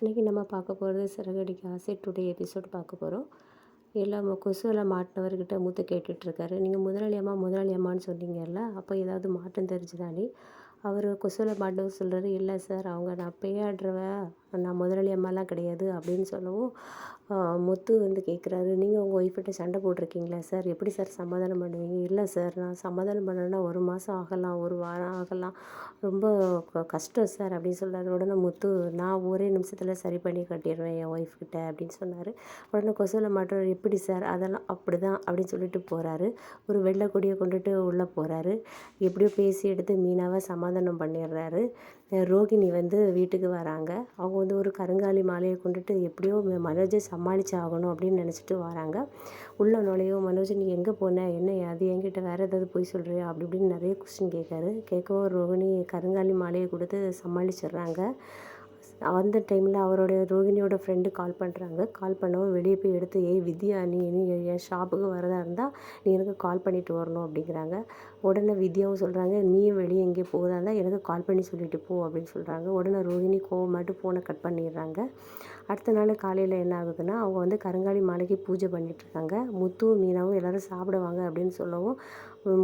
இன்றைக்கி நம்ம பார்க்க போகிறது சிறகடிக்கு ஆசை டுடே எபிசோட் பார்க்க போகிறோம் எல்லாம் கொசுவில் மாட்டினவர்கிட்ட மூத்த கேட்டுட்ருக்காரு. நீங்கள் முதலாளி அம்மா முதலாளி அம்மான்னு சொன்னீங்கல்ல அப்போ ஏதாவது மாற்றம் தெரிஞ்சுதானே அவர் கொசுவில் மாட்டவர் சொல்கிறாரு இல்லை சார் அவங்க நான் பேயாடுறவ நான் முதலாளி அம்மாலாம் கிடையாது அப்படின்னு சொல்லவும் முத்து வந்து கேட்குறாரு நீங்கள் உங்கள் ஒய்ஃப்கிட்ட சண்டை போட்டிருக்கீங்களா சார் எப்படி சார் சமாதானம் பண்ணுவீங்க? இல்லை சார் நான் சமாதானம் பண்ணேன்னா ஒரு மாதம் ஆகலாம் ஒரு வாரம் ஆகலாம். ரொம்ப க கஷ்டம் சார் அப்படின்னு சொல்கிறார் உடனே முத்து நான் ஒரே நிமிஷத்தில் சரி பண்ணி கட்டிடுவேன் என் ஒய்ஃப்கிட்ட அப்படின்னு சொன்னார். உடனே கொசுவில் மாட்டுறவர் எப்படி சார் அதெல்லாம் அப்படி தான் அப்படின்னு சொல்லிட்டு போகிறாரு ஒரு வெள்ளை கொடியை கொண்டுட்டு உள்ளே போகிறாரு எப்படியோ பேசி எடுத்து மீனாவை சமாதானம் பண்ணிடுறாரு. ரோகிணி வந்து வீட்டுக்கு வராங்க. அவங்க வந்து ஒரு கருங்காலி மாலையை கொண்டுட்டு எப்படியோ மனோஜை சமாளித்து ஆகணும் அப்படின்னு நினச்சிட்டு வராங்க. உள்ளே நுழையோ மனோஜ் நீ எங்கே போன? என்ன அது என்கிட்ட வேறு ஏதாவது போய் சொல்கிறியா அப்படி இப்படின்னு நிறைய கொஸ்டின் கேட்காரு. கேட்கவும் ரோகிணி கருங்காலி மாலையை கொடுத்து சமாளிச்சிடுறாங்க. அந்த டைமில் அவருடைய ரோகிணியோட ஃப்ரெண்டு கால் பண்ணுறாங்க கால் பண்ணவும் வெளியே போய் எடுத்து ஏய் வித்யா நீ நீ என் ஷாப்புக்கு வரதா இருந்தால் நீ எனக்கு கால் பண்ணிவிட்டு வரணும் அப்படிங்கிறாங்க. உடனே வித்யாவும் சொல்கிறாங்க நீயும் வெளியே எங்கேயோ போகிறதா இருந்தால் எனக்கு கால் பண்ணி சொல்லிட்டு போ அப்படின்னு சொல்கிறாங்க உடனே ரோகிணி கோவமாட்டு ஃபோனை கட் பண்ணிடுறாங்க. அடுத்த நாள் காலையில் என்ன ஆகுதுன்னா அவங்க வந்து கருங்காலி மாலைக்கு பூஜை பண்ணிகிட்ருக்காங்க முத்துவும் மீனாவும் எல்லோரும் சாப்பிடுவாங்க அப்படின்னு சொல்லவும்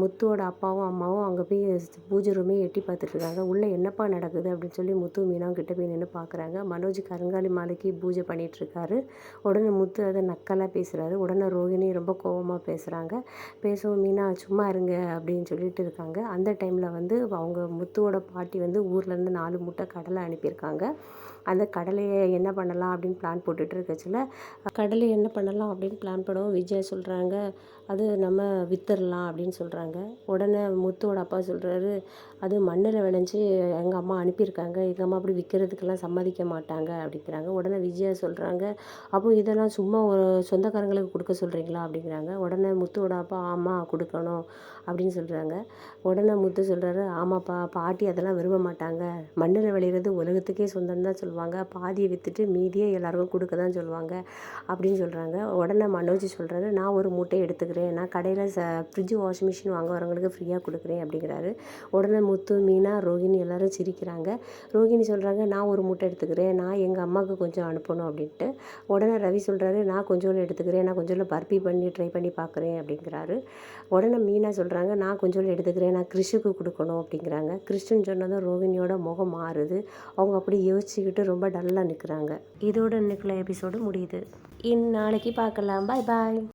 முத்துவோட அப்பாவும் அம்மாவும் அங்கே போய் பூஜை ரூமே எட்டி பார்த்துட்ருக்காங்க உள்ளே என்னப்பா நடக்குது? அப்படின்னு சொல்லி முத்து மீனாவும் கிட்ட போய் நின்று பார்க்குறாங்க. மனோஜ் கருங்காலி மாலைக்கு பூஜை பண்ணிகிட்ருக்காரு. உடனே முத்து அதை நக்கலாக பேசுகிறாரு உடனே ரோஹிணி ரொம்ப கோபமாக பேசுகிறாங்க பேசவும் மீனா சும்மா இருங்க அப்படின்னு சொல்லிட்டு இருக்காங்க. அந்த டைமில் வந்து அவங்க முத்துவோட பாட்டி வந்து ஊர்லேருந்து நாலு மூட்டை கடலை அனுப்பியிருக்காங்க. அந்த கடலையை என்ன பண்ணலாம் அப்படின்னு பிளான் போட்டுட்டு இருக்கச்சில் கடலை என்ன பண்ணலாம் அப்படின்னு பிளான் பண்ணவும் விஜய் சொல்கிறாங்க அது நம்ம விற்றுடலாம் அப்படின்னு சொல்கிறாங்க உடனே முத்துவோட அப்பா சொல்கிறாரு அது மண்ணில் விளைஞ்சி எங்கள் அம்மா அனுப்பியிருக்காங்க. எங்கள் அம்மா அப்படி விற்கிறதுக்கெல்லாம் சம்மதிக்க மாட்டாங்க அப்படிங்கிறாங்க. உடனே விஜயா சொல்கிறாங்க அப்போ இதெல்லாம் சும்மா ஒரு சொந்தக்காரங்களுக்கு கொடுக்க சொல்கிறீங்களா அப்படிங்கிறாங்க. உடனே முத்துவோட அப்பா ஆமாம் கொடுக்கணும் அப்படின்னு சொல்கிறாங்க உடனே முத்து சொல்கிறாரு ஆமாப்பா பாட்டி அதெல்லாம் விரும்ப மாட்டாங்க. மண்ணில் விளையிறது உலகத்துக்கே சொந்தம் தான் சொல்லுவாங்க. பாதியை விற்றுட்டு மீதியை எல்லாருக்கும் கொடுக்க தான் சொல்லுவாங்க அப்படின்னு சொல்கிறாங்க உடனே மனோஜ் சொல்கிறாரு நான் ஒரு மூட்டை எடுத்துக்கிறேன். நான் கடையில் ச ஃப்ரிட்ஜ் வாஷிங் மிஷின் வாங்க வரவங்களுக்கு ஃப்ரீயாக கொடுக்குறேன் அப்படிங்கிறாரு. உடனே முத்து மீனா ரோஹிணி எல்லோரும் சிரிக்கிறாங்க. ரோஹிணி சொல்கிறாங்க நான் ஒரு மூட்டை எடுத்துக்கிறேன். நான் எங்கள் அம்மாவுக்கு கொஞ்சம் அனுப்பணும் அப்படின்ட்டு. உடனே ரவி சொல்கிறாரு நான் கொஞ்சோண்டு எடுத்துக்கிறேன். நான் கொஞ்சோண்டு பர்பி பண்ணி ட்ரை பண்ணி பார்க்குறேன் அப்படிங்கிறாரு. உடனே மீனா சொல்கிறாங்க நான் கொஞ்சோண்டு எடுத்துக்கிறேன். நான் கிறிஷுக்கு கொடுக்கணும் அப்படிங்கிறாங்க. கிறிஸ்டின் சொன்னதும் ரோகிணியோட முகம் மாறுது. அவங்க அப்படி யோசிச்சுக்கிட்டு ரொம்ப டல்லாக நிற்கிறாங்க இதோட இன்னைக்குள்ள எபிசோடு முடியுது. இன் நாளைக்கு பார்க்கலாம் பாய் பாய்